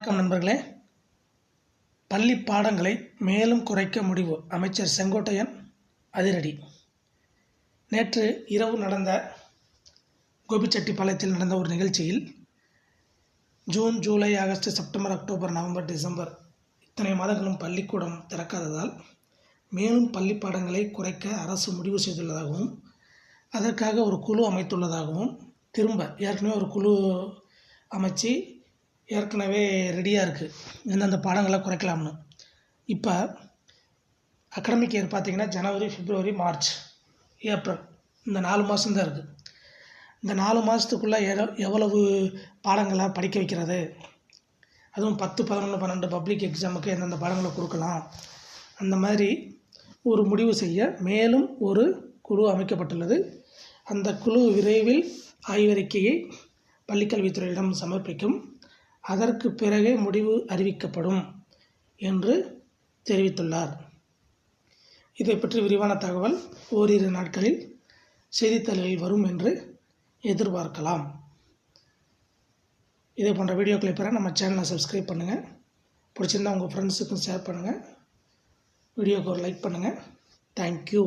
வணக்கம் நண்பர்களே. பள்ளி பாடங்களை மேலும் குறைக்க முடிவு. அமைச்சர் செங்கோட்டையன் அதிரடி. நேற்று இரவு நடந்த கோபிச்செட்டிப்பாளையத்தில் நடந்த ஒரு நிகழ்ச்சியில் June July August September October November December இத்தனை மாதங்களும் பள்ளிக்கூடம் திறக்காததால் மேலும் பள்ளி பாடங்களை குறைக்க அரசு முடிவு செய்துள்ளதாகவும் அதற்காக ஒரு குழு அமைத்துள்ளதாகவும் திரும்ப ஏற்கனவே ஒரு குழு அமைச்சு ஏற்கனவே ரெடியாக இருக்குது எந்தெந்த பாடங்களை குறைக்கலாம்னு. இப்போ அகடமிக் இயர் பார்த்தீங்கன்னா ஜனவரி பிப்ரவரி மார்ச் ஏப்ரல் இந்த நாலு மாதம்தான் இருக்குது இந்த நாலு மாதத்துக்குள்ளே எவ்வளோ எவ்வளவு பாடங்களை படிக்க வைக்கிறது? அதுவும் பத்து பதினொன்று பன்னெண்டு பப்ளிக் எக்ஸாமுக்கு எந்தெந்த பாடங்களை கொடுக்கலாம்? அந்த மாதிரி ஒரு முடிவு செய்ய மேலும் ஒரு குழு அமைக்கப்பட்டுள்ளது. அந்த குழு விரைவில் ஆய்வறிக்கையை பள்ளிக்கல்வித்துறையிடம் சமர்ப்பிக்கும். அதற்கு பிறகே முடிவு அறிவிக்கப்படும் என்று தெரிவித்துள்ளார். இதை பற்றி விரிவான தகவல் ஓரிரு நாட்களில் செய்தித்தாள்களில் வரும் என்று எதிர்பார்க்கலாம். இதே போன்ற வீடியோக்களை பெற நம்ம சேனலை சப்ஸ்கிரைப் பண்ணுங்கள் பிடிச்சிருந்தா உங்கள் ஃப்ரெண்ட்ஸுக்கும் ஷேர் பண்ணுங்கள் வீடியோக்கு ஒரு லைக் பண்ணுங்கள் தேங்க்யூ